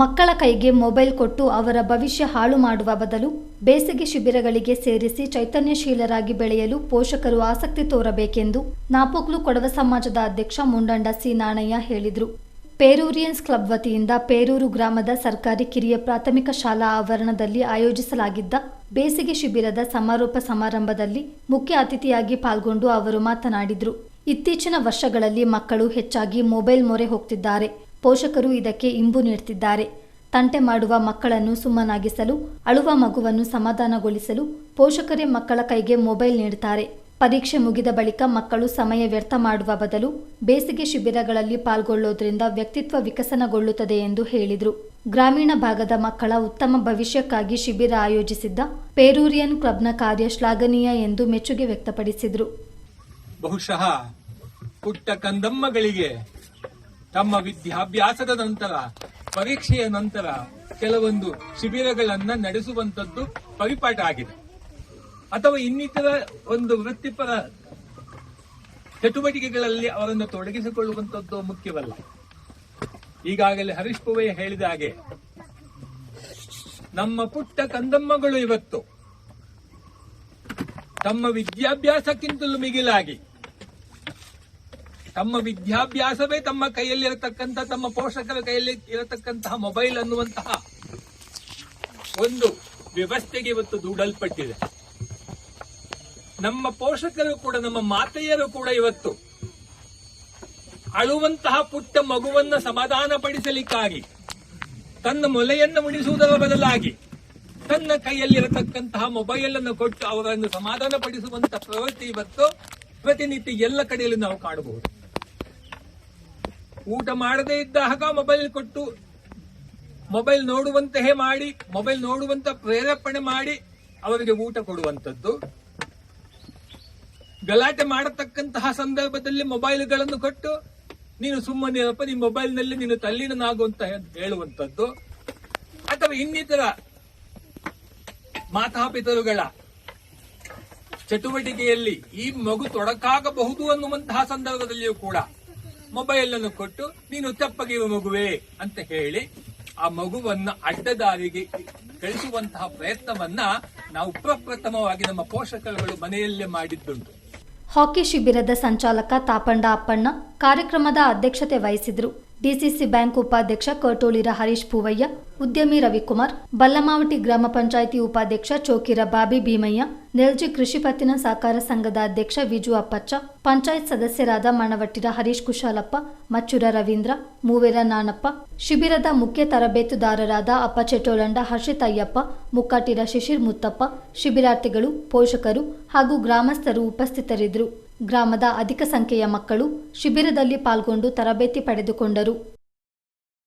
ಮಕ್ಕಳ ಕೈಗೆ ಮೊಬೈಲ್ ಕೊಟ್ಟು ಅವರ ಭವಿಷ್ಯ ಹಾಳು ಮಾಡುವ ಬದಲು ಬೇಸಿಗೆ ಶಿಬಿರಗಳಿಗೆ ಸೇರಿಸಿ ಚೈತನ್ಯಶೀಲರಾಗಿ ಬೆಳೆಯಲು ಪೋಷಕರು ಆಸಕ್ತಿ ತೋರಬೇಕೆಂದು ನಾಪೋಕ್ಲು ಕೊಡವ ಸಮಾಜದ ಅಧ್ಯಕ್ಷ ಮುಂಡಂಡ ಸಿ ನಾಣಯ್ಯ ಹೇಳಿದರು. ಪೇರೂರಿಯನ್ಸ್ ಕ್ಲಬ್ ವತಿಯಿಂದ ಪೇರೂರು ಗ್ರಾಮದ ಸರ್ಕಾರಿ ಕಿರಿಯ ಪ್ರಾಥಮಿಕ ಶಾಲಾ ಆವರಣದಲ್ಲಿ ಆಯೋಜಿಸಲಾಗಿದ್ದ ಬೇಸಿಗೆ ಶಿಬಿರದ ಸಮಾರೋಪ ಸಮಾರಂಭದಲ್ಲಿ ಮುಖ್ಯ ಅತಿಥಿಯಾಗಿ ಪಾಲ್ಗೊಂಡು ಅವರು ಮಾತನಾಡಿದರು. ಇತ್ತೀಚಿನ ವರ್ಷಗಳಲ್ಲಿ ಮಕ್ಕಳು ಹೆಚ್ಚಾಗಿ ಮೊಬೈಲ್ ಮೊರೆ ಹೋಗ್ತಿದ್ದಾರೆ. ಪೋಷಕರು ಇದಕ್ಕೆ ಇಂಬು ನೀಡ್ತಿದ್ದಾರೆ. ತಂಟೆ ಮಾಡುವ ಮಕ್ಕಳನ್ನು ಸುಮ್ಮನಾಗಿಸಲು, ಅಳುವ ಮಗುವನ್ನು ಸಮಾಧಾನಗೊಳಿಸಲು ಪೋಷಕರೇ ಮಕ್ಕಳ ಕೈಗೆ ಮೊಬೈಲ್ ನೀಡುತ್ತಾರೆ ಪರೀಕ್ಷೆ ಮುಗಿದ ಬಳಿಕ ಮಕ್ಕಳು ಸಮಯ ವ್ಯರ್ಥ ಮಾಡುವ ಬದಲು ಬೇಸಿಗೆ ಶಿಬಿರಗಳಲ್ಲಿ ಪಾಲ್ಗೊಳ್ಳೋದ್ರಿಂದ ವ್ಯಕ್ತಿತ್ವ ವಿಕಸನಗೊಳ್ಳುತ್ತದೆ ಎಂದು ಹೇಳಿದರು. ಗ್ರಾಮೀಣ ಭಾಗದ ಮಕ್ಕಳ ಉತ್ತಮ ಭವಿಷ್ಯಕ್ಕಾಗಿ ಶಿಬಿರ ಆಯೋಜಿಸಿದ್ದ ಪೇರೂರಿಯನ್ ಕ್ಲಬ್ನ ಕಾರ್ಯ ಶ್ಲಾಘನೀಯ ಎಂದು ಮೆಚ್ಚುಗೆ ವ್ಯಕ್ತಪಡಿಸಿದರು. ಬಹುಶಃ ಪುಟ್ಟ ಕಂದಮ್ಮಗಳಿಗೆ ತಮ್ಮ ವಿದ್ಯಾಭ್ಯಾಸದ ನಂತರ, ಪರೀಕ್ಷೆಯ ನಂತರ ಕೆಲವೊಂದು ಶಿಬಿರಗಳನ್ನ ನಡೆಸುವಂತದ್ದು ಪರಿಪಾಠ ಆಗಿದೆ. ಅಥವಾ ಇನ್ನಿತರ ಒಂದು ವೃತ್ತಿಪರ ಚಟುವಟಿಕೆಗಳಲ್ಲಿ ಅವರನ್ನು ತೊಡಗಿಸಿಕೊಳ್ಳುವಂತದ್ದು ಮುಖ್ಯವಲ್ಲ. ಈಗಾಗಲೇ ಹರೀಶ್ ಪುವೆ ಹೇಳಿದ ಹಾಗೆ, ನಮ್ಮ ಪುಟ್ಟ ಕಂದಮ್ಮಗಳು ಇವತ್ತು ತಮ್ಮ ವಿದ್ಯಾಭ್ಯಾಸಕ್ಕಿಂತಲೂ ಮಿಗಿಲಾಗಿ ತಮ್ಮ ವಿದ್ಯಾಭ್ಯಾಸವೇ ತಮ್ಮ ಕೈಯಲ್ಲಿರತಕ್ಕಂಥ, ತಮ್ಮ ಪೋಷಕರ ಕೈಯಲ್ಲಿ ಇರತಕ್ಕಂತಹ ಮೊಬೈಲ್ ಅನ್ನುವಂತಹ ಒಂದು ವ್ಯವಸ್ಥೆಗೆ ಇವತ್ತು ದೂಡಲ್ಪಟ್ಟಿದೆ. ನಮ್ಮ ಪೋಷಕರು ಕೂಡ, ನಮ್ಮ ಮಾತೆಯರು ಕೂಡ ಇವತ್ತು ಅಳುವಂತಹ ಪುಟ್ಟ ಮಗುವನ್ನ ಸಮಾಧಾನ ಪಡಿಸಲಿಕ್ಕಾಗಿ ತನ್ನ ಮೊಲೆಯನ್ನು ಮುಡಿಸುವುದರ ಬದಲಾಗಿ, ತನ್ನ ಕೈಯಲ್ಲಿರತಕ್ಕಂತಹ ಮೊಬೈಲ್ ಅನ್ನು ಕೊಟ್ಟು ಅವರನ್ನು ಸಮಾಧಾನ ಪಡಿಸುವಂತಹ ಪ್ರವೃತ್ತಿ ಇವತ್ತು ಪ್ರತಿನಿತ್ಯ ಎಲ್ಲ ಕಡೆಯಲ್ಲೂ ನಾವು ಕಾಣಬಹುದು. ಊಟ ಮಾಡದೇ ಇದ್ದಾಗ ಮೊಬೈಲ್ ಕೊಟ್ಟು ಮೊಬೈಲ್ ನೋಡುವಂತೆಯೇ ಮಾಡಿ ಮೊಬೈಲ್ ನೋಡುವಂತ ಪ್ರೇರೇಪಣೆ ಮಾಡಿ ಅವರಿಗೆ ಊಟ ಕೊಡುವಂತದ್ದು ಗಲಾಟೆ ಮಾಡತಕ್ಕಂತಹ ಸಂದರ್ಭದಲ್ಲಿ ಮೊಬೈಲ್ಗಳನ್ನು ಕೊಟ್ಟು, ನೀನು ಸುಮ್ಮನಿರಪ್ಪ ನಿನ್ನ ಮೊಬೈಲ್ನಲ್ಲಿ ನೀನು ತಲ್ಲೀನನಾಗುವಂತ ಹೇಳುವಂತದ್ದು ಅಥವಾ ಇನ್ನಿತರ ಮಾತಾಪಿತರುಗಳ ಚಟುವಟಿಕೆಯಲ್ಲಿ ಈ ಮಗು ತೊಡಕಾಗಬಹುದು ಅನ್ನುವಂತಹ ಸಂದರ್ಭದಲ್ಲಿಯೂ ಕೂಡ ಮೊಬೈಲ್ ಅನ್ನು ಕೊಟ್ಟು, ನೀನು ತಪ್ಪಗಿರುವ ಮಗುವೆ ಅಂತ ಹೇಳಿ ಆ ಮಗುವನ್ನ ಅಡ್ಡದಾರಿಗೆ ಕಳಿಸುವಂತಹ ಪ್ರಯತ್ನವನ್ನ ನಾವು ಪ್ರಪ್ರಥಮವಾಗಿ ನಮ್ಮ ಪೋಷಕರುಗಳು ಮನೆಯಲ್ಲೇ ಮಾಡಿದ್ದುಂಟು. ಹಾಕಿ ಶಿಬಿರದ ಸಂಚಾಲಕ ತಾಪಂಡ ಅಪ್ಪಣ್ಣ ಕಾರ್ಯಕ್ರಮದ ಅಧ್ಯಕ್ಷತೆ ವಹಿಸಿದ್ರು. ಡಿಸಿಸಿ ಬ್ಯಾಂಕ್ ಉಪಾಧ್ಯಕ್ಷ ಕಟೋಳಿರ ಹರೀಶ್ ಪೂವಯ್ಯ, ಉದ್ಯಮಿ ರವಿಕುಮಾರ್, ಬಲ್ಲಮಾವಟಿ ಗ್ರಾಮ ಪಂಚಾಯಿತಿ ಉಪಾಧ್ಯಕ್ಷ ಚೋಕಿರ ಬಾಬಿ ಭೀಮಯ್ಯ, ನೆಲ್ಜಿ ಕೃಷಿ ಪತ್ತಿನ ಸಹಕಾರ ಸಂಘದ ಅಧ್ಯಕ್ಷ ವಿಜು ಅಪ್ಪಚ್ಚ, ಪಂಚಾಯತ್ ಸದಸ್ಯರಾದ ಮಣವಟ್ಟಿರ ಹರೀಶ್ ಕುಶಾಲಪ್ಪ, ಮಚ್ಚುರ ರವೀಂದ್ರ, ಮೂವೇರ ನಾನಪ್ಪ, ಶಿಬಿರದ ಮುಖ್ಯ ತರಬೇತುದಾರರಾದ ಅಪ್ಪ ಚೆಟೋಳಂಡ ಹರ್ಷಿತ್ ಅಯ್ಯಪ್ಪ ಮುಕ್ಕಾಟಿರ ಶಿಶಿರ್ ಮುತ್ತಪ್ಪ, ಶಿಬಿರಾರ್ಥಿಗಳು, ಪೋಷಕರು ಹಾಗೂ ಗ್ರಾಮಸ್ಥರು ಉಪಸ್ಥಿತರಿದ್ದರು. ಗ್ರಾಮದ ಅಧಿಕ ಸಂಖ್ಯೆಯ ಮಕ್ಕಳು ಶಿಬಿರದಲ್ಲಿ ಪಾಲ್ಗೊಂಡು ತರಬೇತಿ ಪಡೆದುಕೊಂಡರು.